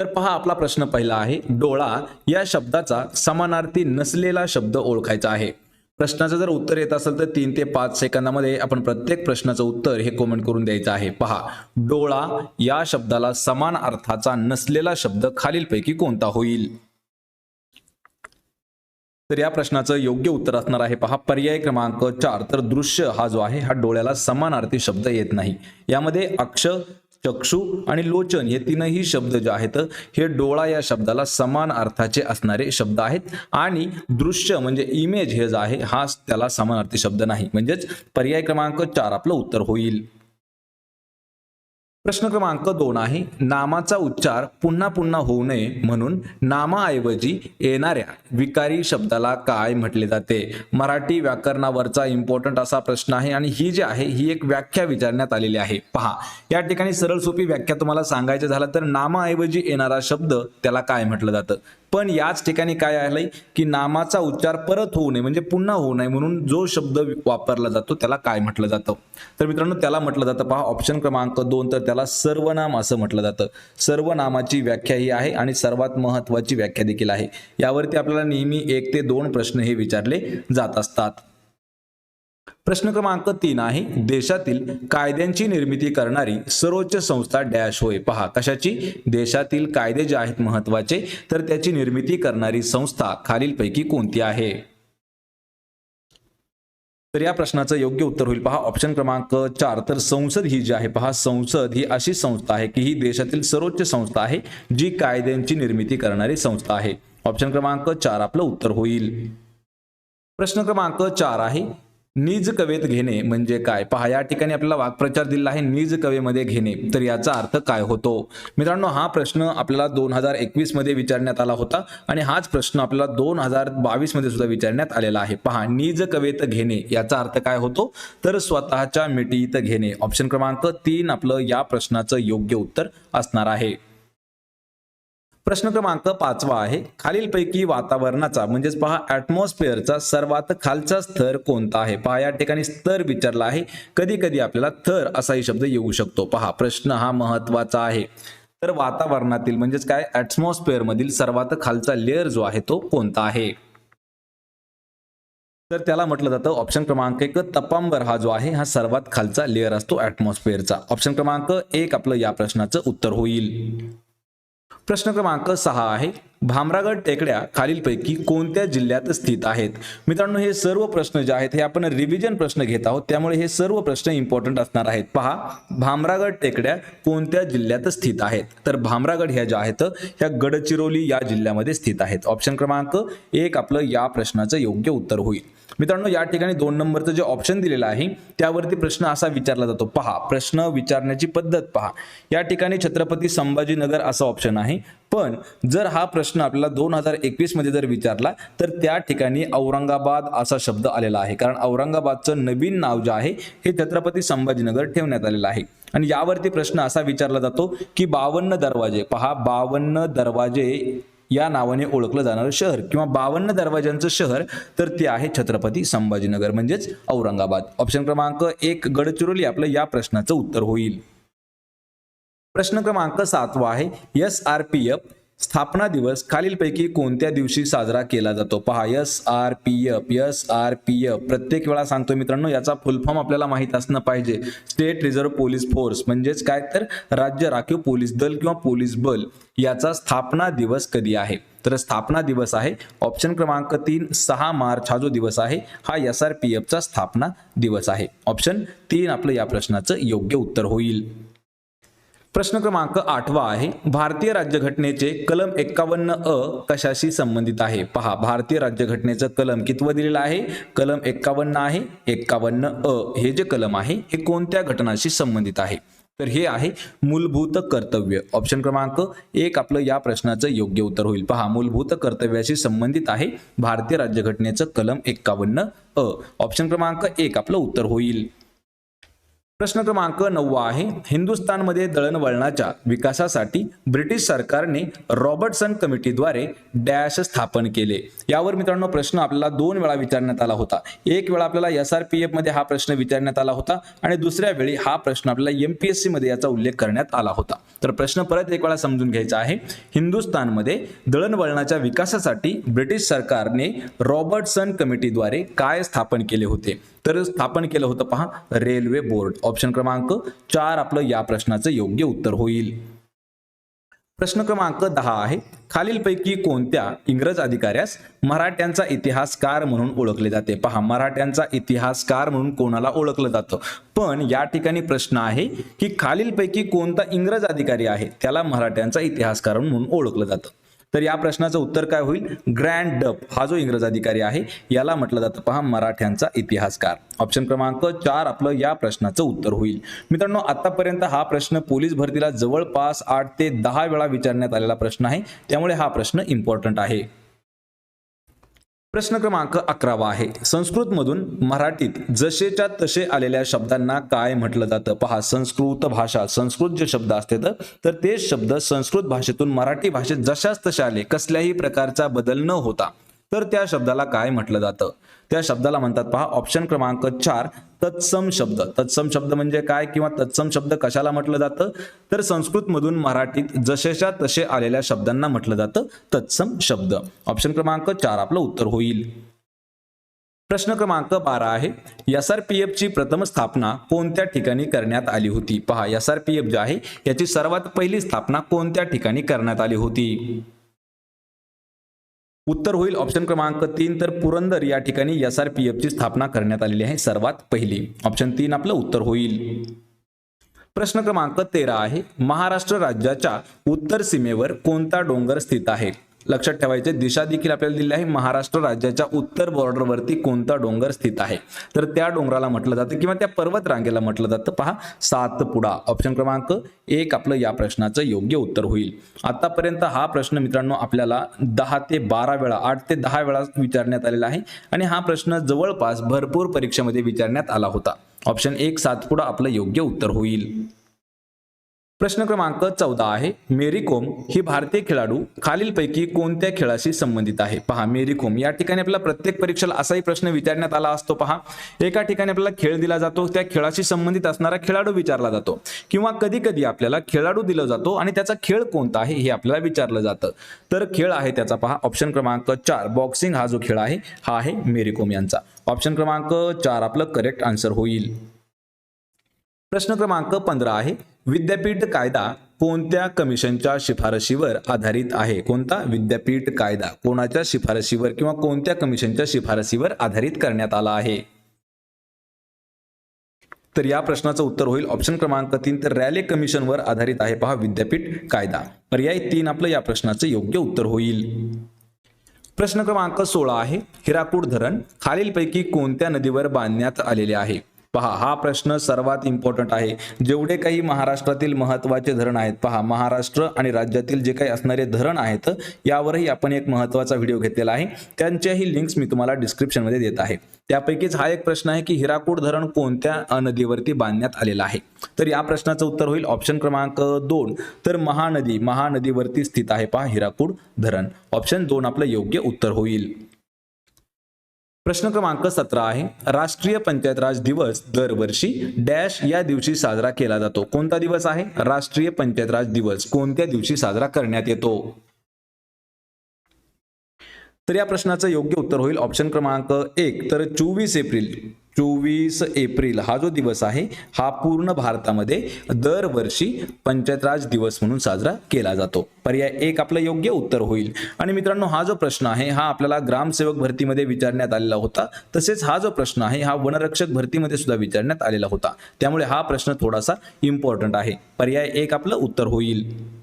तर पहा आपला प्रश्न पहिला आहे डोळा या शब्दाचा समानार्थी नसलेला शब्द ओळखायचा आहे. प्रश्नाचं जर उत्तर येत असेल तर तीन ते पाच सेकंदामध्ये आपण प्रत्येक प्रश्नाचं उत्तर हे कमेंट करून द्यायचं आहे. पहा डोळा या शब्दाला समान अर्थाचा नसलेला शब्द खालीलपैकी कोणता होईल? तर या प्रश्नाचं योग्य उत्तर असणार आहे. पहा पर्याय क्रमांक चार. तर दृश्य हा जो आहे हा डोळ्याला समानार्थी शब्द येत नाही. यामध्ये अक्ष चक्षु आणि लोचन हे तीनही शब्द जे आहेत हे डोळा या शब्दाला समान अर्थाचे असणारे शब्द आहेत. आणि दृश्य म्हणजे इमेज हे जे आहे हा त्याला समान अर्थी शब्द नाही. म्हणजेच पर्याय क्रमांक चार आपलं उत्तर होईल. प्रश्न क्रमांक दोन आहे नामाचा उच्चार पुन्हा पुन्हा होऊ नये म्हणून नामाऐवजी येणाऱ्या विकारी शब्दाला काय म्हटले जाते? मराठी व्याकरणावरचा इम्पॉर्टंट असा प्रश्न आहे आणि ही जी आहे ही एक व्याख्या विचारण्यात आलेली आहे. पहा या ठिकाणी सरळ सोपी व्याख्या तुम्हाला सांगायचं झालं तर नामाऐवजी येणारा शब्द त्याला काय म्हटलं जातं? पण याच ठिकाणी काय आलंय की नामाचा उच्चार परत होऊ नये म्हणजे पुन्हा होऊ नये म्हणून जो शब्द वापरला जातो त्याला काय म्हटलं जातं? तर मित्रांनो त्याला म्हटलं जातं. पहा ऑप्शन क्रमांक दोन तर त्याला सर्वनाम असं म्हटलं जातं. सर्वनामाची व्याख्या ही आहे आणि सर्वात महत्वाची व्याख्या देखील आहे. यावरती आपल्याला नेहमी एक ते दोन प्रश्न हे विचारले जात असतात. प्रश्न क्रमांक तीन आहे देशातील कायद्यांची निर्मिती करणारी सर्वोच्च संस्था डॅश होय. पहा कशाची? देशातील कायदे जे आहेत महत्त्वाचे तर त्याची निर्मिती करणारी संस्था खालीलपैकी कोणती आहे? तर या प्रश्नाचं योग्य उत्तर होईल. पहा ऑप्शन क्रमांक चार तर संसद ही जी आहे पहा संसद ही अशी संस्था आहे की ही देशातील सर्वोच्च संस्था आहे जी कायद्यांची निर्मिती करणारी संस्था आहे. ऑप्शन क्रमांक चार आपलं उत्तर होईल. प्रश्न क्रमांक चार आहे निज कवेत घेणे म्हणजे काय? पहा या ठिकाणी आपल्याला वाक्प्रचार दिला आहे निज कवेमध्ये घेणे. तर याचा अर्थ काय होतो? मित्रांनो हा प्रश्न आपल्याला दोन हजार एकवीसमध्ये विचारण्यात आला होता आणि हाच प्रश्न आपल्याला दोन हजार बावीसमध्ये सुद्धा विचारण्यात आलेला आहे. पहा निज कवेत घेणे याचा अर्थ काय होतो? तर स्वतःच्या मिटीत घेणे. ऑप्शन क्रमांक तीन आपलं या प्रश्नाचं योग्य उत्तर असणार आहे. प्रश्न क्रमांक पाचवा आहे. खालीलपैकी वातावरणाचा म्हणजेच पहा ऍटमॉस्फिअरचा सर्वात खालचा स्तर कोणता आहे? पहा या ठिकाणी स्तर विचारला आहे. कधी कधी आपल्याला थर असाही शब्द येऊ शकतो. पहा प्रश्न हा महत्त्वाचा आहे. तर वातावरणातील म्हणजेच काय? ऍटमॉस्फिअर मधील सर्वात खालचा लेअर जो आहे तो कोणता आहे? तर त्याला म्हटलं जातं ऑप्शन क्रमांक एक तपांबर हा जो आहे हा सर्वात खालचा लेअर असतो ऍटमॉस्फिअरचा ऑप्शन क्रमांक एक आपलं या प्रश्नाचं उत्तर होईल. प्रश्न क्रमांक सहा आहे. भामरागड टेकड्या खालीलपैकी कोणत्या जिल्ह्यात स्थित आहेत? मित्रांनो हे सर्व प्रश्न जे आहेत हे आपण रिव्हिजन प्रश्न घेत आहोत. त्यामुळे हे सर्व प्रश्न इम्पॉर्टंट असणार आहेत. पहा भामरागड टेकड्या कोणत्या जिल्ह्यात स्थित आहेत? तर भामरागड ह्या ज्या आहेत ह्या गडचिरोली या जिल्ह्यामध्ये स्थित आहेत. ऑप्शन क्रमांक एक आपलं या प्रश्नाचं योग्य उत्तर होईल. मित्रांनो या ठिकाणी दोन नंबरचं जे ऑप्शन दिलेलं आहे त्यावरती प्रश्न असा विचारला जातो. पहा प्रश्न विचारण्याची पद्धत पहा. या ठिकाणी छत्रपती संभाजीनगर असं ऑप्शन आहे. पण जर हा प्रश्न आपल्याला दोन हजार एकवीसमध्ये जर विचारला तर त्या ठिकाणी औरंगाबाद असा शब्द आलेला आहे. कारण औरंगाबादचं नवीन नाव जे आहे हे छत्रपती संभाजीनगर ठेवण्यात आलेलं आहे. आणि यावरती प्रश्न असा विचारला जातो की बावन्न दरवाजे पहा बावन्न दरवाजे या नावाने ओळखलं जाणारं शहर किंवा बावन्न दरवाज्यांचं शहर तर ते आहे छत्रपती संभाजीनगर म्हणजेच औरंगाबाद. ऑप्शन क्रमांक एक गडचिरोली. आपलं या प्रश्नाचं उत्तर होईल. प्रश्न क्रमांक सातवा आहे एस आर पी एफ स्थापना दिवस खालीलपैकी कोणत्या दिवशी साजरा केला जातो? पहा S R P F S R P F प्रत्येक वेळा सांगतो मित्रांनो याचा फुल फॉर्म आपल्याला माहीत असणं पाहिजे. स्टेट रिझर्व्ह पोलीस फोर्स म्हणजेच काय? तर राज्य राखीव पोलीस दल किंवा पोलीस बल याचा स्थापना दिवस कधी आहे? तर स्थापना दिवस आहे ऑप्शन क्रमांक तीन सहा मार्च हा जो दिवस आहे हा एस आर पी एफचा स्थापना दिवस आहे. ऑप्शन तीन आपलं या प्रश्नाचं योग्य उत्तर होईल. प्रश्न क्रमांक आठवा आहे. भारतीय राज्यघटनेचे कलम एक्कावन्न अ कशाशी संबंधित आहे? पहा भारतीय राज्यघटनेचं कलम कितवं दिलेलं आहे? कलम एक्कावन्न आहे एक्कावन्न अ. हे जे कलम आहे हे कोणत्या घटनाशी संबंधित आहे? तर हे आहे मूलभूत कर्तव्य. ऑप्शन क्रमांक एक आपलं या प्रश्नाचं योग्य उत्तर होईल. पहा मूलभूत कर्तव्याशी संबंधित आहे भारतीय राज्यघटनेचं कलम एक्कावन्न अ. ऑप्शन क्रमांक एक आपलं उत्तर होईल. प्रश्न क्रमांक नववा आहे हिंदुस्थानमध्ये दळणवळणाच्या विकासासाठी ब्रिटिश सरकारने रॉबर्टसन कमिटीद्वारे डॅश स्थापन केले. यावर मित्रांनो प्रश्न आपल्याला दोन वेळा विचारण्यात आला होता. एक वेळा आपल्याला एस आर पी एफमध्ये हा प्रश्न विचारण्यात आला होता आणि दुसऱ्या वेळी हा प्रश्न आपल्याला एमपीएससी मध्ये याचा उल्लेख करण्यात आला होता. तर प्रश्न परत एक वेळा समजून घ्यायचा आहे. हिंदुस्थानमध्ये दळणवळणाच्या विकासासाठी ब्रिटिश सरकारने रॉबर्टसन कमिटीद्वारे काय स्थापन केले होते? तर स्थापन केलं होतं. पहा रेल्वे बोर्ड. ऑप्शन क्रमांक चार आपलं या प्रश्नाचं योग्य उत्तर होईल. प्रश्न क्रमांक दहा आहे. खालीलपैकी कोणत्या इंग्रज अधिकाऱ्यास मराठ्यांचा इतिहासकार म्हणून ओळखले जाते? पहा मराठ्यांचा इतिहासकार म्हणून कोणाला ओळखलं जातं? पण या ठिकाणी प्रश्न आहे की खालीलपैकी कोणता इंग्रज अधिकारी आहे? त्याला मराठ्यांचा इतिहासकार म्हणून ओळखलं जातं. तर या प्रश्नाचं उत्तर काय होईल? ग्रँड डप हा जो इंग्रज अधिकारी आहे याला म्हटलं जातं पहा मराठ्यांचा इतिहासकार. ऑप्शन क्रमांक चार आपलं या प्रश्नाचं उत्तर होईल. मित्रांनो आतापर्यंत हा प्रश्न पोलीस भरतीला जवळपास आठ ते दहा वेळा विचारण्यात आलेला प्रश्न आहे. त्यामुळे हा प्रश्न इम्पॉर्टंट आहे. प्रश्न क्रमांक अकरावा आहे. संस्कृतमधून मराठीत जसेच्या तसे आलेल्या शब्दांना काय म्हटलं जातं? पहा संस्कृत भाषा संस्कृत जे शब्द असतात तर ते शब्द संस्कृत भाषेतून मराठी भाषेत जशाच तसे आले कसल्याही प्रकारचा बदल न होता. तर त्या शब्दाला काय म्हटलं जातं? त्या शब्दाला म्हणतात पहा ऑप्शन क्रमांक चार तत्सम शब्द. तत्सम शब्द म्हणजे काय किंवा तत्सम शब्द कशाला म्हटलं जातं? तर संस्कृतमधून मराठीत जसेच्या तसे आलेल्या शब्दांना म्हटलं जातं तत्सम शब्द. ऑप्शन क्रमांक चार आपलं उत्तर होईल. प्रश्न क्रमांक बारा आहे. एस आर पी एफची प्रथम स्थापना कोणत्या ठिकाणी करण्यात आली होती? पहा एस आर पी एफ जे आहे याची सर्वात पहिली स्थापना कोणत्या ठिकाणी करण्यात आली होती? उत्तर होईल ऑप्शन क्रमांक तीन तर पुरंदर या ठिकाणी एस आर पी एफची स्थापना करण्यात आलेली आहे सर्वात पहिली. ऑप्शन तीन आपलं उत्तर होईल. प्रश्न क्रमांक तेरा आहे महाराष्ट्र राज्याच्या उत्तर सीमेवर कोणता डोंगर स्थित आहे? लक्षात ठेवायचे दिशा देखील आपल्याला दिली आहे. महाराष्ट्र राज्याच्या उत्तर बॉर्डरवरती कोणता डोंगर स्थित आहे? तर त्या डोंगराला म्हटलं जातं किंवा त्या पर्वत रांगेला म्हटलं जातं. पहा सातपुडा. ऑप्शन क्रमांक एक आपलं या प्रश्नाचं योग्य उत्तर होईल. आतापर्यंत हा प्रश्न मित्रांनो आपल्याला दहा ते बारा वेळा आठ ते दहा वेळा विचारण्यात आलेला आहे आणि हा प्रश्न जवळपास भरपूर परीक्षेमध्ये विचारण्यात आला होता. ऑप्शन एक सातपुडा आपलं योग्य उत्तर होईल. प्रश्न क्रमांक चौदा आहे. मेरी कोम ही भारतीय खेळाडू खालीलपैकी कोणत्या खेळाशी संबंधित आहे? पहा मेरी कोम या ठिकाणी आपल्याला प्रत्येक परीक्षेला असाही प्रश्न विचारण्यात आला असतो पहा. एका ठिकाणी आपल्याला खेळ दिला जातो त्या खेळाशी संबंधित असणारा खेळाडू विचारला जातो. किंवा कधी कधी आपल्याला खेळाडू दिला जातो आणि त्याचा खेळ कोणता आहे हे आपल्याला विचारलं जातं. तर खेळ आहे त्याचा पहा. ऑप्शन क्रमांक चार बॉक्सिंग हा जो खेळ आहे हा आहे मेरी कोम यांचा. ऑप्शन क्रमांक चार आपलं करेक्ट आन्सर होईल. प्रश्न क्रमांक पंधरा आहे. विद्यापीठ कायदा कोणत्या कमिशनच्या शिफारशीवर आधारित आहे? कोणता? विद्यापीठ कायदा कोणाच्या शिफारशीवर किंवा कोणत्या कमिशनच्या शिफारशीवर आधारित करण्यात आला आहे? तर या प्रश्नाचं उत्तर होईल. ऑप्शन क्रमांक तीन तर रॅले कमिशनवर आधारित आहे पहा विद्यापीठ कायदा. पर्याय तीन आपलं या प्रश्नाचं योग्य उत्तर होईल. प्रश्न क्रमांक सोळा आहे. हिराकूड धरण खालीलपैकी कोणत्या नदीवर बांधण्यात आलेले आहे? पहा हा प्रश्न सर्वात इम्पॉर्टंट आहे. जेवढे काही महाराष्ट्रातील महत्त्वाचे धरण आहेत पहा महाराष्ट्र आणि राज्यातील जे काही असणारे धरण आहेत यावरही आपण एक महत्त्वाचा व्हिडिओ घेतलेला आहे. त्यांच्याही लिंक्स मी तुम्हाला डिस्क्रिप्शनमध्ये देत आहे. त्यापैकीच हा एक प्रश्न आहे की हिराकूड धरण कोणत्या नदीवरती बांधण्यात आलेला आहे? तर या प्रश्नाचं उत्तर होईल ऑप्शन क्रमांक दोन. तर महानदी महानदीवरती स्थित आहे पहा हिराकूड धरण. ऑप्शन दोन आपलं योग्य उत्तर होईल. प्रश्न क्रमांक सतरा आहे. राष्ट्रीय पंचायत राज दिवस दरवर्षी डॅश या दिवशी साजरा केला जातो. कोणता दिवस आहे? राष्ट्रीय पंचायत राज दिवस कोणत्या दिवशी साजरा करण्यात येतो? तर या प्रश्नाचं योग्य उत्तर होईल ऑप्शन क्रमांक एक. तर चोवीस एप्रिल चोवीस एप्रिल हा जो दिवस आहे हा पूर्ण भारतामध्ये दरवर्षी पंचायतराज दिवस म्हणून साजरा केला जातो. पर्याय एक आपलं योग्य उत्तर होईल. आणि मित्रांनो हा जो प्रश्न आहे हा आपल्याला ग्रामसेवक भरतीमध्ये विचारण्यात आलेला होता. तसेच हा जो प्रश्न आहे हा वनरक्षक भरतीमध्ये सुद्धा विचारण्यात आलेला होता. त्यामुळे हा प्रश्न थोडासा इम्पॉर्टंट आहे. पर्याय एक आपलं उत्तर होईल.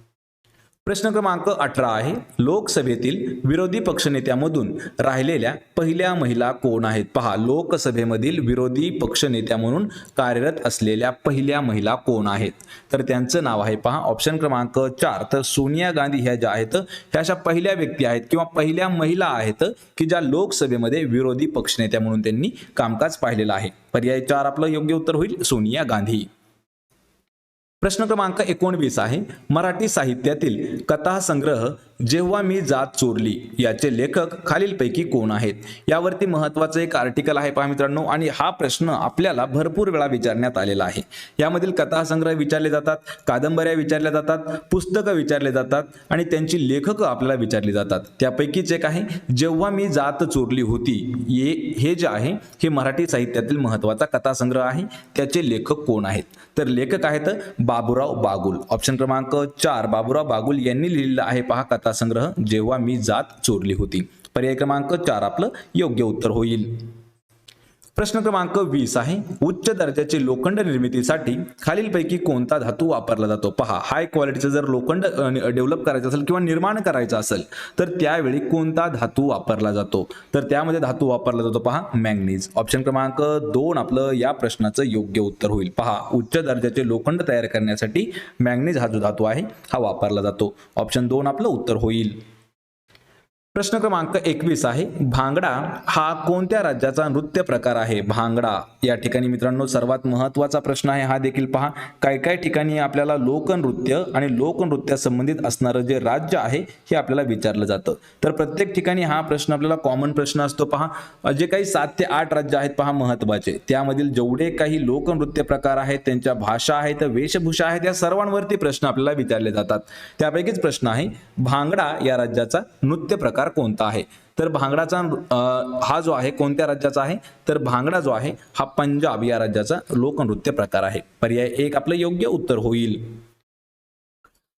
प्रश्न क्रमांक अठरा आहे. लोकसभेतील विरोधी पक्षनेत्यामधून राहिलेल्या पहिल्या महिला कोण आहेत? पहा लोकसभेमधील विरोधी पक्षनेत्या म्हणून कार्यरत असलेल्या पहिल्या महिला कोण आहेत? तर त्यांचं नाव आहे पहा ऑप्शन क्रमांक चार. तर सोनिया गांधी ह्या ज्या आहेत ह्या अशा पहिल्या व्यक्ती आहेत किंवा पहिल्या महिला आहेत की ज्या लोकसभेमध्ये विरोधी पक्षनेत्या म्हणून त्यांनी कामकाज पाहिलेलं आहे. पर्याय चार आपलं योग्य उत्तर होईल. सोनिया गांधी. प्रश्न क्रमांक एकोणवीस आहे. मराठी साहित्यातील कथा संग्रह जेव्हा मी जात चोरली याचे लेखक खालीलपैकी कोण आहेत? यावरती महत्वाचं एक आर्टिकल आहे पहा मित्रांनो आणि हा प्रश्न आपल्याला भरपूर वेळा विचारण्यात आलेला आहे. यामधील कथासंग्रह विचारले जातात कादंबऱ्या विचारल्या जातात पुस्तकं विचारले जातात आणि त्यांची लेखकं आपल्याला विचारली जातात. त्यापैकीच एक आहे जेव्हा मी जात चोरली होती ये हे जे आहे हे मराठी साहित्यातील महत्त्वाचा कथासंग्रह आहे त्याचे लेखक कोण आहेत? तर लेखक आहेत बाबुराव बागुल. ऑप्शन क्रमांक चार बाबुराव बागुल यांनी लिहिलेलं आहे पहा कथा कथासंग्रह जेव्हा मी जात चोरली होती. पर्याय क्रमांक चार आपलं योग्य उत्तर होईल. प्रश्न क्रमांक वीस आहे. उच्च दर्जाचे लोखंड निर्मितीसाठी खालीलपैकी कोणता धातू वापरला जातो? पहा हाय क्वालिटीचं जर लोखंड डेव्हलप करायचं असेल किंवा निर्माण करायचं असेल तर त्यावेळी कोणता धातू वापरला जातो? तर त्यामध्ये धातू वापरला जातो पहा मॅंगनीज ऑप्शन क्रमांक दोन आपलं या प्रश्नाचं योग्य उत्तर होईल. पहा उच्च दर्जाचे लोखंड तयार करण्यासाठी मॅंगनीज हा जो धातू आहे हा वापरला जातो. ऑप्शन दोन आपलं उत्तर होईल. प्रश्न क्रमांक एकवीस आहे भांगडा हा कोणत्या राज्याचा नृत्य प्रकार आहे? भांगडा. या ठिकाणी मित्रांनो सर्वात महत्त्वाचा प्रश्न आहे हा देखील पहा. काय काय ठिकाणी आपल्याला लोकनृत्य आणि लोकनृत्या संबंधित असणारं जे राज्य आहे हे आपल्याला विचारलं जातं. तर प्रत्येक ठिकाणी हा प्रश्न आपल्याला कॉमन प्रश्न असतो पहा. जे काही सात ते आठ राज्य आहेत पहा महत्त्वाचे त्यामधील जेवढे काही लोकनृत्य प्रकार आहेत त्यांच्या भाषा आहेत वेशभूषा आहेत या सर्वांवरती प्रश्न आपल्याला विचारले जातात. त्यापैकीच प्रश्न आहे भांगडा या राज्याचा नृत्य प्रकार कोणता आहे? तर भांगडाचा हा जो आहे कोणत्या राज्याचा आहे? तर भांगडा जो आहे हा पंजाब या राज्याचा लोकनृत्य प्रकार आहे. पर्याय एक आपलं योग्य उत्तर होईल.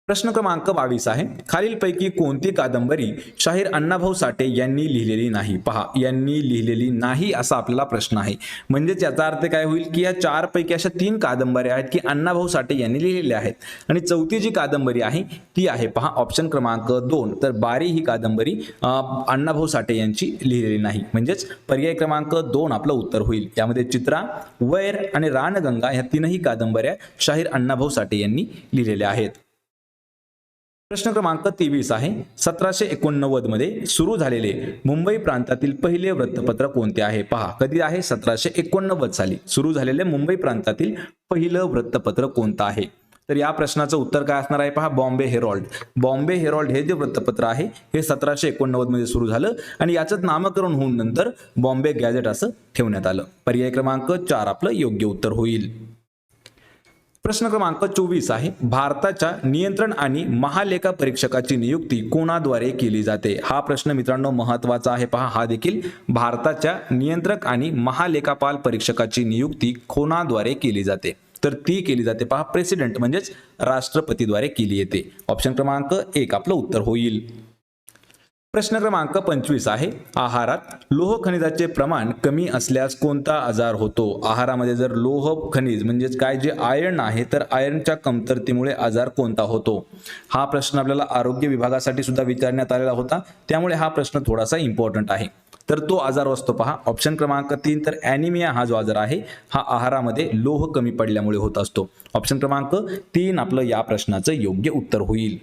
प्रश्न क्रमांक बावीस आहे. खालीलपैकी कोणती कादंबरी शाहीर अण्णाभाऊ साठे यांनी लिहिलेली नाही? पहा यांनी लिहिलेली नाही असा आपल्याला प्रश्न आहे. म्हणजेच याचा अर्थ काय होईल की या चार पैकी अशा तीन कादंबऱ्या आहेत की अण्णाभाऊ साठे यांनी लिहिलेल्या आहेत. आणि चौथी जी कादंबरी आहे ती आहे पहा ऑप्शन क्रमांक दोन. तर बारी ही कादंबरी अण्णाभाऊ साठे यांची लिहिलेली नाही. म्हणजेच पर्याय क्रमांक दोन आपलं उत्तर होईल. यामध्ये चित्रा वैर आणि रानगंगा ह्या तीनही कादंबऱ्या शाहीर अण्णाभाऊ साठे यांनी लिहिलेल्या आहेत. प्रश्न क्रमांक तेवीस आहे. सतराशे एकोणनव्वदमध्ये सुरू झालेले मुंबई प्रांतातील पहिले वृत्तपत्र कोणते आहे? पहा कधी आहे? सतराशे एकोणनव्वद साली सुरू झालेले मुंबई प्रांतातील पहिलं वृत्तपत्र कोणतं आहे? तर या प्रश्नाचं उत्तर काय असणार आहे? पहा बॉम्बे हेरॉल्ड. बॉम्बे हेरॉल्ड हे जे वृत्तपत्र आहे हे सतराशे एकोणनव्वदमध्ये सुरू झालं आणि याचं नामकरण होऊन नंतर बॉम्बे गॅझेट असं ठेवण्यात आलं. पर्याय क्रमांक चार आपलं योग्य उत्तर होईल. प्रश्न क्रमांक चोवीस आहे. भारताच्या नियंत्रण आणि महालेखा परीक्षकाची नियुक्ती कोणाद्वारे केली जाते? हा प्रश्न मित्रांनो महत्त्वाचा आहे. पहा हा देखील भारताच्या नियंत्रक आणि महालेखापाल परीक्षकाची नियुक्ती कोणाद्वारे केली जाते? तर ती केली जाते. पहा प्रेसिडेंट म्हणजेच राष्ट्रपतीद्वारे केली येते. ऑप्शन क्रमांक एक आपलं उत्तर होईल. प्रश्न क्रमांक पंचवीस आहे. आहारात लोह खनिजाचे प्रमाण कमी असल्यास कोणता आजार होतो? आहारामध्ये जर लोह खनिज म्हणजेच काय जे आयर्न आहे तर आयर्नच्या कमतरतेमुळे आजार कोणता होतो? हा प्रश्न आपल्याला आरोग्य विभागासाठी सुद्धा विचारण्यात आलेला होता. त्यामुळे हा प्रश्न थोडासा इम्पॉर्टंट आहे. तर तो आजार असतो पहा. ऑप्शन क्रमांक तीन तर ॲनिमिया हा जो आजार आहे हा आहारामध्ये लोह कमी पडल्यामुळे होत असतो. ऑप्शन क्रमांक तीन आपलं या प्रश्नाचं योग्य उत्तर होईल.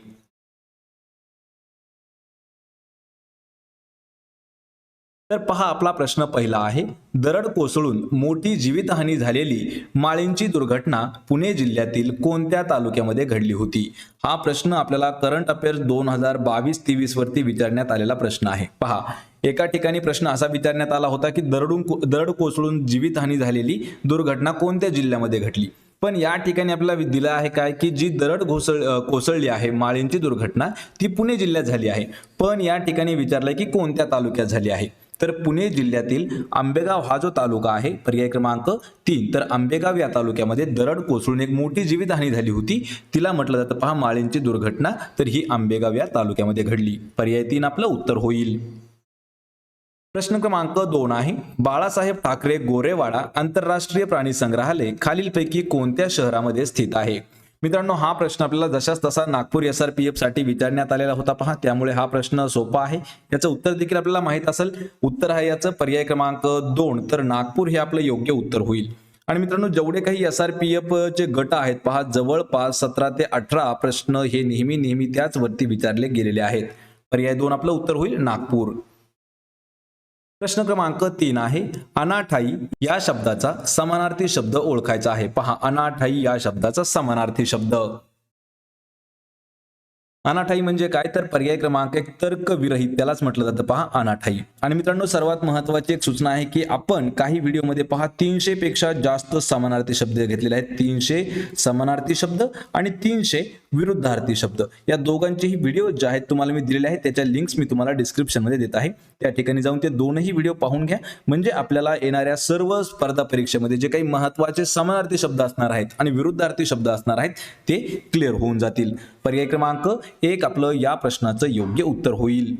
तर पहा आपला प्रश्न पहिला आहे. दरड कोसळून मोठी जीवितहानी झालेली माळींची दुर्घटना पुणे जिल्ह्यातील कोणत्या तालुक्यामध्ये घडली होती? हा प्रश्न आपल्याला करंट अफेअर्स दोन हजार बावीस तेवीस वरती विचारण्यात आलेला प्रश्न आहे. पहा एका ठिकाणी प्रश्न असा विचारण्यात आला होता की दरडून दरड कोसळून जीवितहानी झालेली दुर्घटना कोणत्या जिल्ह्यामध्ये घडली? पण या ठिकाणी आपल्याला दिलं आहे काय की जी दरड घोसळ कोसळली आहे माळींची दुर्घटना ती पुणे जिल्ह्यात झाली आहे. पण या ठिकाणी विचारलंय की कोणत्या तालुक्यात झाली आहे? तर पुणे जिल्ह्यातील आंबेगाव हा जो तालुका आहे पर्याय क्रमांक तीन. तर आंबेगाव या तालुक्यामध्ये दरड कोसळून एक मोठी जीवितहानी झाली होती. तिला म्हटलं जातं पहा माळींची दुर्घटना. तर ही आंबेगाव या तालुक्यामध्ये घडली. पर्याय तीन आपलं उत्तर होईल. प्रश्न क्रमांक दोन आहे. बाळासाहेब ठाकरे गोरेवाडा आंतरराष्ट्रीय प्राणी संग्रहालय खालीलपैकी कोणत्या शहरामध्ये स्थित आहे? मित्रांनो हा प्रश्न आपल्याला जशाच तसा नागपूर एस आर पी एफसाठी विचारण्यात आलेला होता. पहा त्यामुळे हा प्रश्न सोपा आहे. याचं उत्तर देखील आपल्याला माहीत असेल. उत्तर आहे याचं. पर्याय क्रमांक दोन. तर नागपूर हे आपलं योग्य उत्तर होईल. आणि मित्रांनो जेवढे काही एस आर पी एफ चे गट आहेत पहा जवळपास सतरा ते अठरा प्रश्न हे नेहमी नेहमी त्याच वरती विचारले गेलेले आहेत. पर्याय दोन आपलं उत्तर होईल. नागपूर. प्रश्न क्रमांक तीन आहे अनाठाई या शब्दाचा समानार्थी शब्द ओळखायचा आहे. पहा अनाठाई या शब्दाचा समानार्थी शब्द. अनाठाई म्हणजे काय? तर पर्याय क्रमांक एक तर्क विरहित त्यालाच म्हटलं जातं. पहा अनाठाई. आणि मित्रांनो सर्वात महत्वाची एक सूचना आहे की आपण काही व्हिडिओमध्ये पहा तीनशे पेक्षा जास्त समानार्थी शब्द घेतलेले आहेत. तीनशे समानार्थी शब्द आणि तीनशे विरुद्धार्थी शब्द. या दोघांचेही व्हिडिओ जे आहेत तुम्हाला मी दिलेले आहेत त्याच्या लिंक्स मी तुम्हाला डिस्क्रिप्शनमध्ये देत आहे. त्या ठिकाणी जाऊन ते दोनही व्हिडिओ पाहून घ्या. म्हणजे आपल्याला येणाऱ्या सर्व स्पर्धा परीक्षेमध्ये जे काही महत्त्वाचे समानार्थी शब्द असणार आहेत आणि विरुद्धार्थी शब्द असणार आहेत ते क्लिअर होऊन जातील. पर्याय क्रमांक एक आपलं या प्रश्नाचं योग्य उत्तर होईल.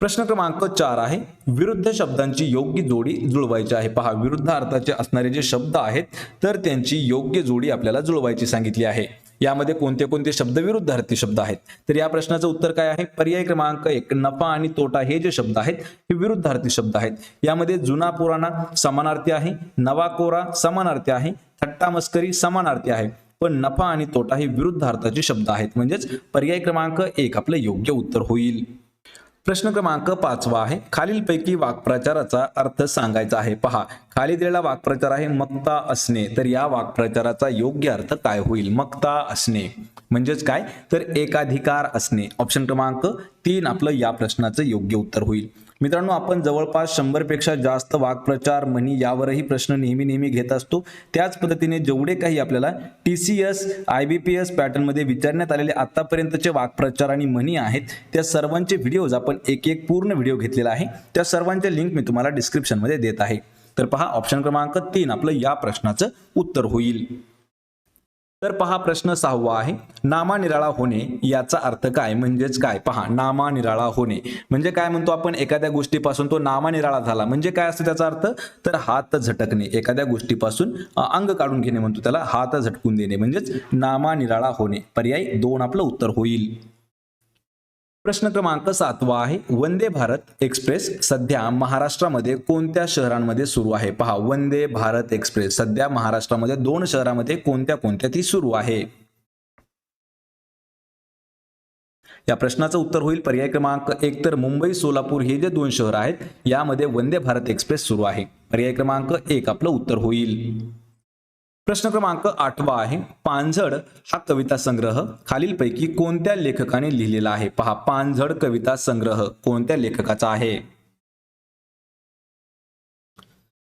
प्रश्न क्रमांक चार आहे विरुद्ध शब्दांची योग्य जोडी जुळवायची आहे. पहा विरुद्ध अर्थाचे असणारे जे शब्द आहेत तर त्यांची योग्य जोडी आपल्याला जुळवायची सांगितली आहे. यामध्ये कोणते कोणते शब्द विरुद्धार्थी शब्द आहेत? तर या प्रश्नाचं उत्तर काय आहे? पर्याय क्रमांक एक नफा आणि तोटा हे जे शब्द आहेत हे विरुद्धार्थी शब्द आहेत. यामध्ये जुना पुराणा समानार्थी आहे नवा कोरा समानार्थी आहे थट्टा मस्करी समानार्थी आहे. पण नफा आणि तोटा हे विरुद्धार्थाचे शब्द आहेत. म्हणजेच पर्याय क्रमांक एक आपलं योग्य उत्तर होईल. प्रश्न क्रमांक पाचवा आहे. खालीलपैकी वाक्प्रचाराचा अर्थ सांगायचा आहे. पहा खाली दिलेला वाक्प्रचार आहे मक्ता असणे. तर या वाक्प्रचाराचा योग्य अर्थ काय होईल? मक्ता असणे. म्हणजेच काय? तर एकाधिकार असणे. ऑप्शन क्रमांक तीन आपलं या प्रश्नाचं योग्य उत्तर होईल. मित्रांनो आपण जवळपास शंभरपेक्षा जास्त वाक्प्रचार म्हणी यावरही प्रश्न नेहमी नेहमी घेत असतो. त्याच पद्धतीने जेवढे काही आपल्याला T C S I B P S पॅटर्नमध्ये विचारण्यात आलेले आत्तापर्यंतचे वाक्प्रचार आणि म्हणी आहेत त्या सर्वांचे व्हिडिओज आपण एक एक पूर्ण व्हिडिओ घेतलेला आहे. त्या सर्वांचे लिंक मी तुम्हाला डिस्क्रिप्शनमध्ये देत आहे. तर पहा ऑप्शन क्रमांक तीन आपलं या प्रश्नाचं उत्तर होईल. तर पहा प्रश्न सहावा आहे. नामानिराळा होणे याचा अर्थ काय? म्हणजेच काय? पहा नामानिराळा होणे. म्हणजे काय म्हणतो आपण? एखाद्या गोष्टीपासून तो नामानिराळा झाला. म्हणजे काय असतं त्याचा अर्थ? तर हात झटकणे. एखाद्या गोष्टीपासून अंग काढून घेणे म्हणतो त्याला हात झटकून देणे. म्हणजेच नामानिराळा होणे. पर्याय दोन आपलं उत्तर होईल. प्रश्न क्रमांक सातवा आहे. वंदे भारत एक्सप्रेस सध्या महाराष्ट्रामध्ये कोणत्या शहरांमध्ये सुरू आहे? पहा वंदे भारत एक्सप्रेस सध्या महाराष्ट्रामध्ये दोन शहरामध्ये कोणत्या कोणत्या ती सुरू आहे? या प्रश्नाचं उत्तर होईल. पर्याय क्रमांक एक तर मुंबई सोलापूर हे जे दोन शहर आहेत यामध्ये वंदे भारत एक्सप्रेस सुरू आहे. पर्याय क्रमांक एक आपलं उत्तर होईल. प्रश्न क्रमांक आठवा आहे. पानझड हा कविता संग्रह. खालीलपैकी कोणत्या लेखकाने लिहिलेला आहे? पहा पानझड कविता संग्रह कोणत्या लेखकाचा आहे?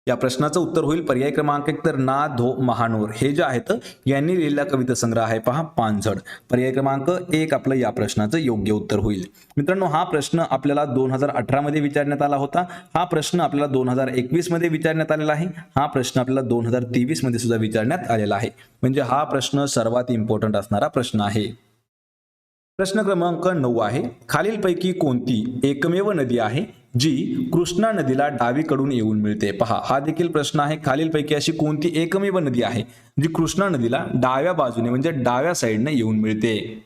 या प्रश्नाचं उत्तर होईल. पर्याय क्रमांक एक तर ना धो महानोर. हे जे आहेत यांनी लिहिलेला कविता संग्रह आहे पहा पानझड. पर्याय क्रमांक एक आपलं या प्रश्नाचं योग्य उत्तर होईल. मित्रांनो हा प्रश्न आपल्याला दोन हजार अठरा मध्ये विचारण्यात आला होता. हा प्रश्न आपल्याला दोन हजार एकवीसमध्ये विचारण्यात आलेला आहे. हा प्रश्न आपल्याला दोन हजार तेवीसमध्ये सुद्धा विचारण्यात आलेला आहे. म्हणजे हा प्रश्न सर्वात इम्पॉर्टंट असणारा प्रश्न आहे. प्रश्न क्रमांक नऊ आहे. खालीलपैकी कोणती एकमेव नदी आहे? जी कृष्णा नदीला डावीकडून येऊन मिळते. पहा हा देखील प्रश्न आहे. खालीलपैकी अशी कोणती एकमेव नदी आहे जी कृष्णा नदीला डाव्या बाजूने म्हणजे डाव्या साईडने येऊन मिळते?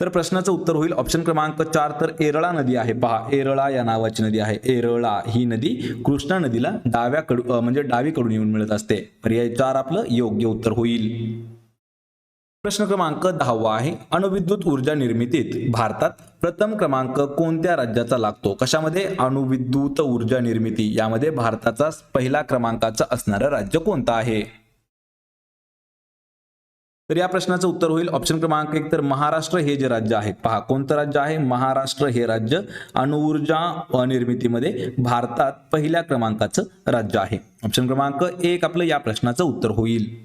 तर प्रश्नाचं उत्तर होईल ऑप्शन क्रमांक चार. तर एरळा नदी आहे. पहा एरळा या नावाची नदी आहे. एरळा ही नदी कृष्णा नदीला डाव्याकडून म्हणजे डावीकडून येऊन मिळत असते. पर्याय चार आपलं योग्य उत्तर होईल. प्रश्न क्रमांक दहावा आहे. अणुविद्युत ऊर्जा निर्मितीत भारतात प्रथम क्रमांक कोणत्या राज्याचा लागतो? कशामध्ये? अणुविद्युत ऊर्जा निर्मिती. यामध्ये भारताचा पहिला क्रमांकाचा असणारं राज्य कोणतं आहे? तर या प्रश्नाचं उत्तर होईल ऑप्शन क्रमांक एक. तर महाराष्ट्र हे जे राज्य आहे पहा कोणतं राज्य आहे? महाराष्ट्र हे राज्य अणुऊर्जा निर्मितीमध्ये भारतात पहिल्या क्रमांकाचं राज्य आहे. ऑप्शन क्रमांक एक आपलं या प्रश्नाचं उत्तर होईल.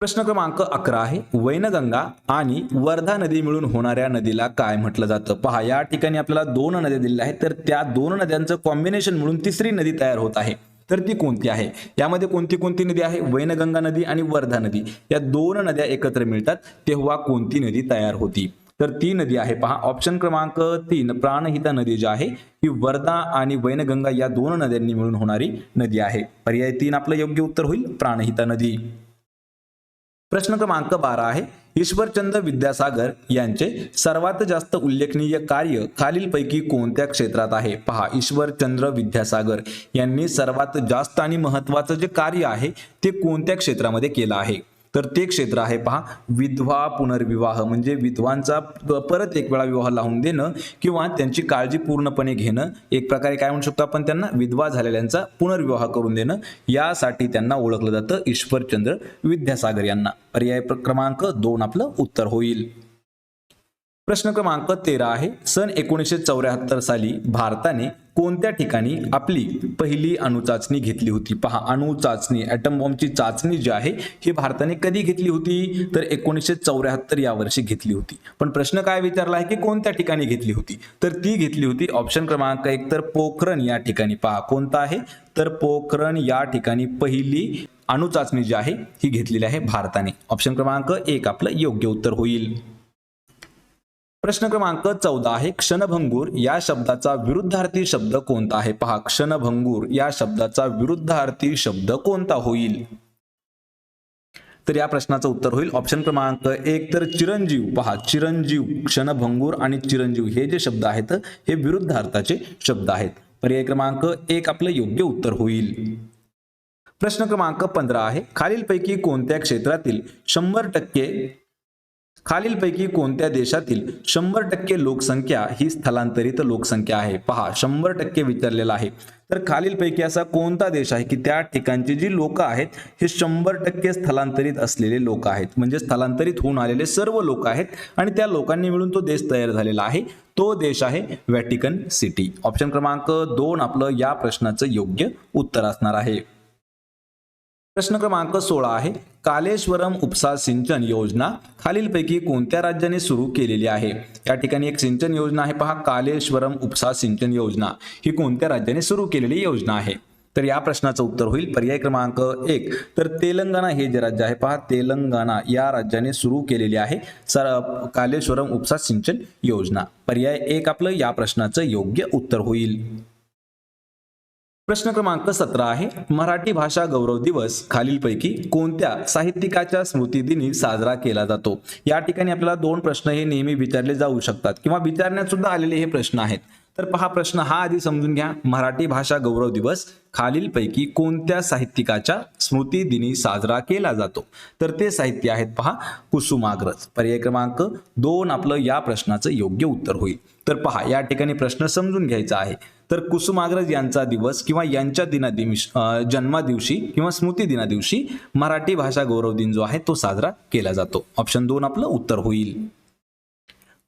प्रश्न क्रमांक अकरा आहे. वैनगंगा आणि वर्धा नदी मिळून होणाऱ्या नदीला काय म्हटलं जातं? पहा या ठिकाणी आपल्याला दोन नद्या दिलेल्या आहेत. तर त्या दोन नद्यांचं कॉम्बिनेशन मिळून तिसरी नदी तयार होत आहे. तर ती कोणती आहे? यामध्ये कोणती कोणती नदी आहे? वैनगंगा नदी आणि वर्धा नदी. या दोन नद्या एकत्र मिळतात तेव्हा कोणती नदी तयार होती? तर ती नदी आहे पहा ऑप्शन क्रमांक तीन प्राणहिता नदी जी आहे ही वर्धा आणि वैनगंगा या दोन नद्यांनी मिळून होणारी नदी आहे. पर्याय तीन आपलं योग्य उत्तर होईल. प्राणहिता नदी. प्रश्न क्रमांक बारा आहे. ईश्वरचंद्र विद्यासागर यांचे सर्वात जास्त उल्लेखनीय कार्य खालीलपैकी कोणत्या क्षेत्रात आहे? पहा ईश्वरचंद्र विद्यासागर यांनी सर्वात जास्त आणि महत्वाचं जे कार्य आहे ते कोणत्या क्षेत्रामध्ये केलं आहे? तर ते क्षेत्र आहे पहा विधवा पुनर्विवाह. म्हणजे विधवांचा परत एक वेळा विवाह लावून देणं किंवा त्यांची काळजी पूर्णपणे घेणं. एक प्रकारे काय म्हणू शकतो आपण त्यांना? विधवा झालेल्यांचा पुनर्विवाह करून देणं. यासाठी त्यांना ओळखलं जातं ईश्वरचंद्र विद्यासागर यांना. पर्याय क्रमांक दोन आपलं उत्तर होईल. प्रश्न क्रमांक तेरा आहे. सन एकोणीसशे चौऱ्याहत्तर साली भारताने कोणत्या ठिकाणी आपली पहिली अणुचाचणी घेतली होती? पहा अणुचाचणी ॲटम बॉम्बची चाचणी जी आहे ही भारताने कधी घेतली होती? तर एकोणीसशे चौऱ्याहत्तर या वर्षी घेतली होती. पण प्रश्न काय विचारला आहे की कोणत्या ठिकाणी घेतली होती? तर ती घेतली होती ऑप्शन क्रमांक एक. तर पोखरण या ठिकाणी पहा कोणता आहे? तर पोखरण या ठिकाणी पहिली अणुचाचणी जी आहे ही घेतलेली आहे भारताने. ऑप्शन क्रमांक एक आपलं योग्य उत्तर होईल. प्रश्न क्रमांक चौदा आहे. क्षणभंगूर या शब्दाचा विरुद्धार्थी शब्द कोणता आहे? पहा क्षणभंगूर या शब्दाचा विरुद्धार्थी शब्द कोणता होईल? तर या प्रश्नाचं उत्तर होईल. ऑप्शन क्रमांक एक तर चिरंजीव. पहा चिरंजीव क्षणभंगूर आणि चिरंजीव हे जे शब्द आहेत हे विरुद्धार्थाचे शब्द आहेत. पर्याय क्रमांक एक आपलं योग्य उत्तर होईल. प्रश्न क्रमांक पंधरा आहे. खालीलपैकी कोणत्या क्षेत्रातील शंभर टक्के खालीलपैकी कोणत्या देशातील शंभर टक्के लोकसंख्या ही स्थलांतरित लोकसंख्या आहे? पहा शंभर टक्के विचारलेला आहे. तर खालीलपैकी असा कोणता देश आहे की त्या ठिकाणची जी लोक आहेत हे शंभर टक्के स्थलांतरित असलेले लोक आहेत? म्हणजे स्थलांतरित होऊन आलेले सर्व लोक आहेत आणि त्या लोकांनी मिळून तो देश तयार झालेला आहे. तो देश आहे व्हॅटिकन सिटी. ऑप्शन क्रमांक दोन आपलं या प्रश्नाचं योग्य उत्तर असणार आहे. प्रश्न क्रमांक सोळा आहे. कालेश्वरम उपसा सिंचन योजना खालीलपैकी कोणत्या राज्याने सुरू केलेली आहे? या ठिकाणी एक सिंचन योजना आहे पहा. कालेश्वरम उपसा सिंचन योजना ही कोणत्या राज्याने सुरू केलेली योजना आहे? तर या प्रश्नाचं उत्तर होईल. पर्याय क्रमांक एक. तर तेलंगणा हे जे राज्य आहे पहा तेलंगणा या राज्याने सुरू केलेली आहे सर कालेश्वरम उपसा सिंचन योजना. पर्याय एक आपलं. या प्रश्नाचं योग्य उत्तर होईल. प्रश्न क्रमांक सतरा आहे. मराठी भाषा गौरव दिवस खालीलपैकी कोणत्या साहित्यिकाच्या स्मृतिदिनी साजरा केला जातो? या ठिकाणी आपल्याला दोन प्रश्न हे नेहमी विचारले जाऊ शकतात किंवा विचारण्यात सुद्धा आलेले हे प्रश्न आहेत. तर पहा प्रश्न हा आधी समजून घ्या. मराठी भाषा गौरव दिवस खालीलपैकी कोणत्या साहित्यिकाच्या स्मृतिदिनी साजरा केला जातो? तर ते साहित्य आहेत पहा कुसुमाग्रज. पर्याय क्रमांक दोन आपलं या प्रश्नाचं योग्य उत्तर होईल. तर पहा या ठिकाणी प्रश्न समजून घ्यायचा आहे. तर कुसुमाग्रज यांचा दिवस किंवा यांच्या दिनादिवशी जन्मादिवशी किंवा स्मृती दिना दिवशी मराठी भाषा गौरव दिन जो आहे तो साजरा केला जातो. ऑप्शन दोन आपलं उत्तर होईल.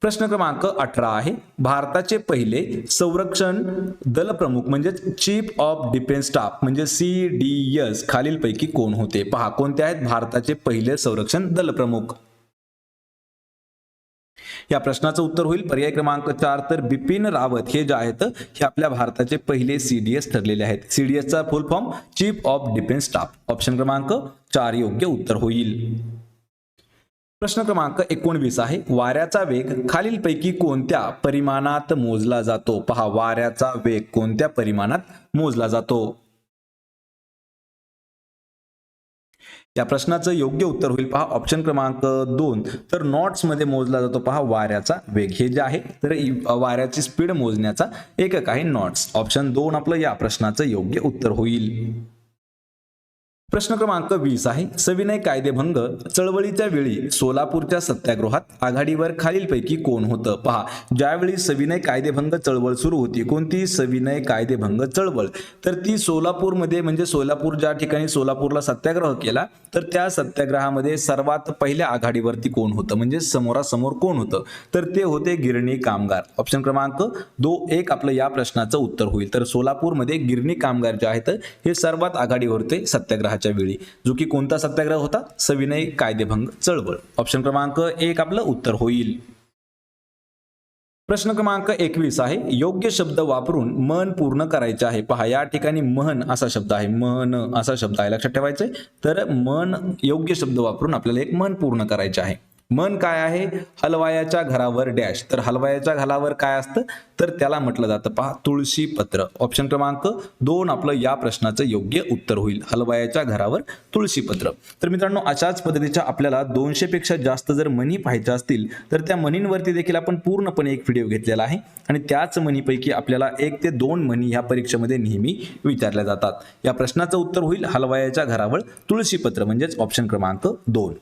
प्रश्न क्रमांक अठरा आहे. भारताचे पहिले संरक्षण दल प्रमुख म्हणजे चीफ ऑफ डिफेन्स स्टाफ म्हणजे सी डी एस खालीलपैकी कोण होते? पहा कोणते आहेत? भारताचे पहिले संरक्षण दल प्रमुख. या प्रश्नाचं उत्तर होईल. पर्याय क्रमांक चार तर बिपिन रावत हे जे आहेत हे आपल्या भारताचे पहिले सीडीएस ठरलेले आहेत. सीडीएसचा full form chief of defence staff option क्रमांक चार योग्य उत्तर होईल. प्रश्न क्रमांक एकोणवीस आहे. वाऱ्याचा वेग खालीलपैकी कोणत्या परिमाणात मोजला जातो? पहा वाऱ्याचा वेग कोणत्या परिमाणात मोजला जातो? या प्रश्नाचं योग्य उत्तर होईल पहा. ऑप्शन क्रमांक दोन. तर नॉट्समध्ये मोजला जातो पहा वाऱ्याचा वेग. हे जे आहे तर वाऱ्याची स्पीड मोजण्याचा एकक आहे नॉट्स. ऑप्शन दोन आपलं या प्रश्नाचं योग्य उत्तर होईल. प्रश्न क्रमांक वीस आहे. सविनय कायदेभंग चळवळीच्या वेळी सोलापूरच्या सत्याग्रहात आघाडीवर खालीलपैकी कोण होतं? पहा ज्यावेळी सविनय कायदेभंग चळवळ सुरू होती कोणती? सविनय कायदेभंग चळवळ. तर ती सोलापूरमध्ये म्हणजे सोलापूर ज्या ठिकाणी सोलापूरला सत्याग्रह केला तर त्या सत्याग्रहामध्ये सर्वात पहिल्या आघाडीवरती कोण होतं? म्हणजे समोरासमोर कोण होतं? तर ते होते गिरणी कामगार. ऑप्शन क्रमांक दो एक आपलं या प्रश्नाचं उत्तर होईल. तर सोलापूरमध्ये गिरणी कामगार जे आहेत हे सर्वात आघाडीवर सत्याग्रह सत्याग्रहाच्या वेळी. जो की कोणता सत्याग्रह होता? सविनय कायदेभंग चळवळ. ऑप्शन क्रमांक एक आपलं उत्तर होईल. प्रश्न क्रमांक एकवीस आहे. योग्य शब्द वापरून मन पूर्ण करायचे आहे. पहा या ठिकाणी मन असा शब्द आहे. मन असा शब्द आहे. लक्षात ठेवायचंय. तर मन योग्य शब्द वापरून आपल्याला एक मन पूर्ण करायचे आहे. मन काय आहे? हलवायाच्या घरावर डॅश. तर हलवायाच्या घरावर काय असतं? तर त्याला म्हटलं जातं पहा तुळशी पत्र. ऑप्शन क्रमांक दोन आपलं या प्रश्नाचं योग्य उत्तर होईल. हलवायाच्या घरावर तुळशी पत्र. तर मित्रांनो अशाच पद्धतीच्या आपल्याला दोनशे पेक्षा जास्त जर मनी पाहायच्या असतील तर त्या मनींवरती देखील आपण पूर्णपणे एक व्हिडिओ घेतलेला आहे. आणि त्याच मनीपैकी आपल्याला एक ते दोन मनी ह्या परीक्षेमध्ये नेहमी विचारल्या जातात. या प्रश्नाचं उत्तर होईल हलवायाच्या घरावर तुळशी पत्र म्हणजेच ऑप्शन क्रमांक दोन.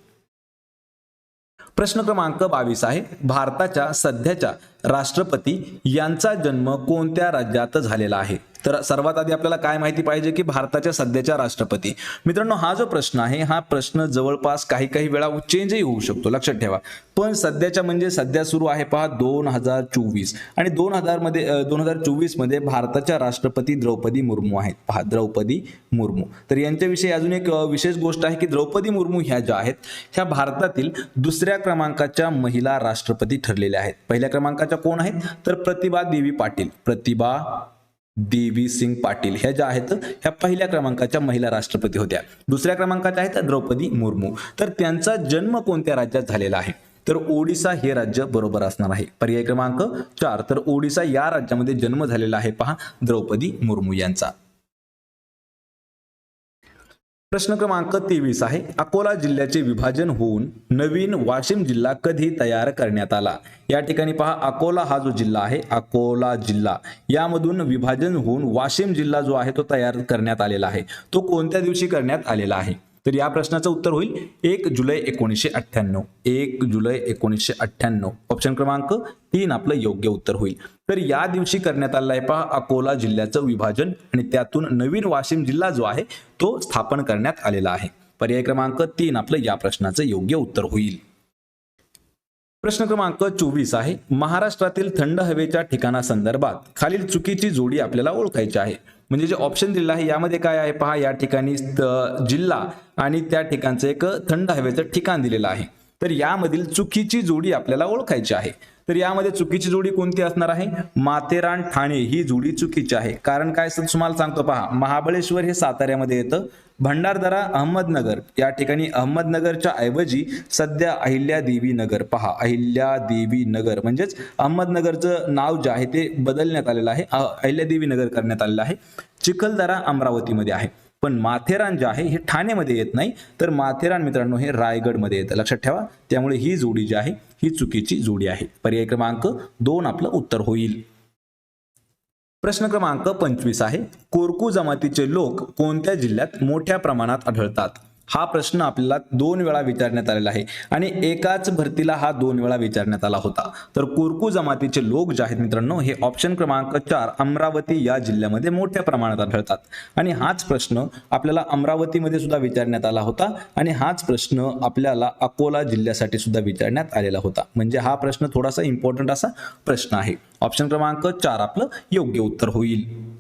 प्रश्न क्रमांक बावीस आहे. भारताच्या सध्याच्या राष्ट्रपती यांचा जन्म कोणत्या राज्यात झालेला आहे? तर सर्वात आधी आपल्याला काय माहिती पाहिजे की भारताच्या सध्याच्या राष्ट्रपती? मित्रांनो हा जो प्रश्न आहे हा प्रश्न जवळपास काही काही वेळा चेंजही होऊ शकतो लक्षात ठेवा. पण सध्याच्या म्हणजे सध्या सुरू आहे पहा दोन हजार चोवीस. आणि दोन हजारमध्ये दोन हजार चोवीसमध्ये भारताच्या राष्ट्रपती द्रौपदी मुर्मू आहेत. पहा द्रौपदी मुर्मू. तर यांच्याविषयी अजून एक विशेष गोष्ट आहे की द्रौपदी मुर्मू ह्या ज्या आहेत ह्या भारतातील दुसऱ्या क्रमांकाच्या महिला राष्ट्रपती ठरलेल्या आहेत. पहिल्या क्रमांकाच्या कोण आहेत? तर प्रतिभा देवी पाटील. प्रतिभा देवी सिंग पाटील ह्या ज्या आहेत ह्या पहिल्या क्रमांकाच्या महिला राष्ट्रपती होत्या. दुसऱ्या क्रमांकाच्या आहेत द्रौपदी मुर्मू. तर त्यांचा जन्म कोणत्या राज्यात झालेला आहे? तर ओडिसा हे राज्य बरोबर असणार आहे. पर्याय क्रमांक चार. तर ओडिसा या राज्यामध्ये जन्म झालेला आहे पहा द्रौपदी मुर्मू यांचा. प्रश्न क्रमांक तेवीस आहे. अकोला जिल्ह्याचे विभाजन होऊन नवीन वाशिम जिल्हा कधी तयार करण्यात आला? या ठिकाणी पहा अकोला हा जो जिल्हा आहे अकोला जिल्हा. यामधून विभाजन होऊन वाशिम जिल्हा जो आहे तो तयार करण्यात आलेला आहे. तो कोणत्या दिवशी करण्यात आलेला आहे? तर या प्रश्नाचं उत्तर होईल एक जुलै एकोणीसशे अठ्ठ्याण्णव. एक जुलै एकोणीसशे अठ्ठ्याण्णव. ऑप्शन क्रमांक तीन आपलं योग्य उत्तर होईल. तर या दिवशी करण्यात आलेलं आहे पहा अकोला जिल्ह्याचं विभाजन आणि त्यातून नवीन वाशिम जिल्हा जो आहे तो स्थापन करण्यात आलेला आहे. पर्याय क्रमांक तीन आपलं या प्रश्नाचं योग्य उत्तर होईल. प्रश्न क्रमांक चोवीस आहे. महाराष्ट्रातील थंड हवेच्या ठिकाणासंदर्भात खालील चुकीची जोडी आपल्याला ओळखायची आहे. म्हणजे जे ऑप्शन दिलेलं आहे यामध्ये काय आहे पहा या ठिकाणी जिल्हा आणि त्या ठिकाणचं एक थंड हवेचं ठिकाण दिलेलं आहे. तर यामधील चुकीची जोडी आपल्याला ओळखायची आहे. तर यामध्ये चुकीची जोडी कोणती असणार आहे? माथेरान ठाणे ही जोडी चुकीची आहे. कारण काय असतं तुम्हाला सांगतो पहा. महाबळेश्वर हे साताऱ्यामध्ये येतं. भंडारदरा अहमदनगर. या ठिकाणी अहमदनगरच्या ऐवजी सध्या अहिल्या देवी नगर. पहा अहिल्या देवी नगर. म्हणजेच अहमदनगरचं नाव जे आहे ते बदलण्यात आलेलं आहे. अहिल्यादेवी नगर करण्यात आलेलं आहे. चिखलदरा अमरावतीमध्ये आहे. पण माथेरान जे आहे हे ठाणेमध्ये येत नाही. तर माथेरान मित्रांनो हे रायगडमध्ये येतं. लक्षात ठेवा. त्यामुळे ही जोडी जी आहे ही चुकीची जोडी आहे. पर्याय क्रमांक दोन आपलं उत्तर होईल. प्रश्न क्रमांक पंचवीस आहे. कोरकू जमातीचे लोक कोणत्या जिल्ह्यात मोठ्या प्रमाणात आढळतात? हा प्रश्न आपल्याला दोन वेळा विचारण्यात आलेला आहे. आणि एकाच भरतीला हा दोन वेळा विचारण्यात आला होता. तर कोरकू जमातीचे लोक जे आहेत मित्रांनो हे ऑप्शन क्रमांक चार अमरावती या जिल्ह्यामध्ये मोठ्या प्रमाणात आढळतात. आणि हाच प्रश्न आपल्याला अमरावतीमध्ये सुद्धा विचारण्यात आला होता. आणि हाच प्रश्न आपल्याला अकोला जिल्ह्यासाठी सुद्धा विचारण्यात आलेला होता. म्हणजे हा प्रश्न थोडासा इम्पॉर्टंट असा प्रश्न आहे. ऑप्शन क्रमांक चार आपलं योग्य उत्तर होईल.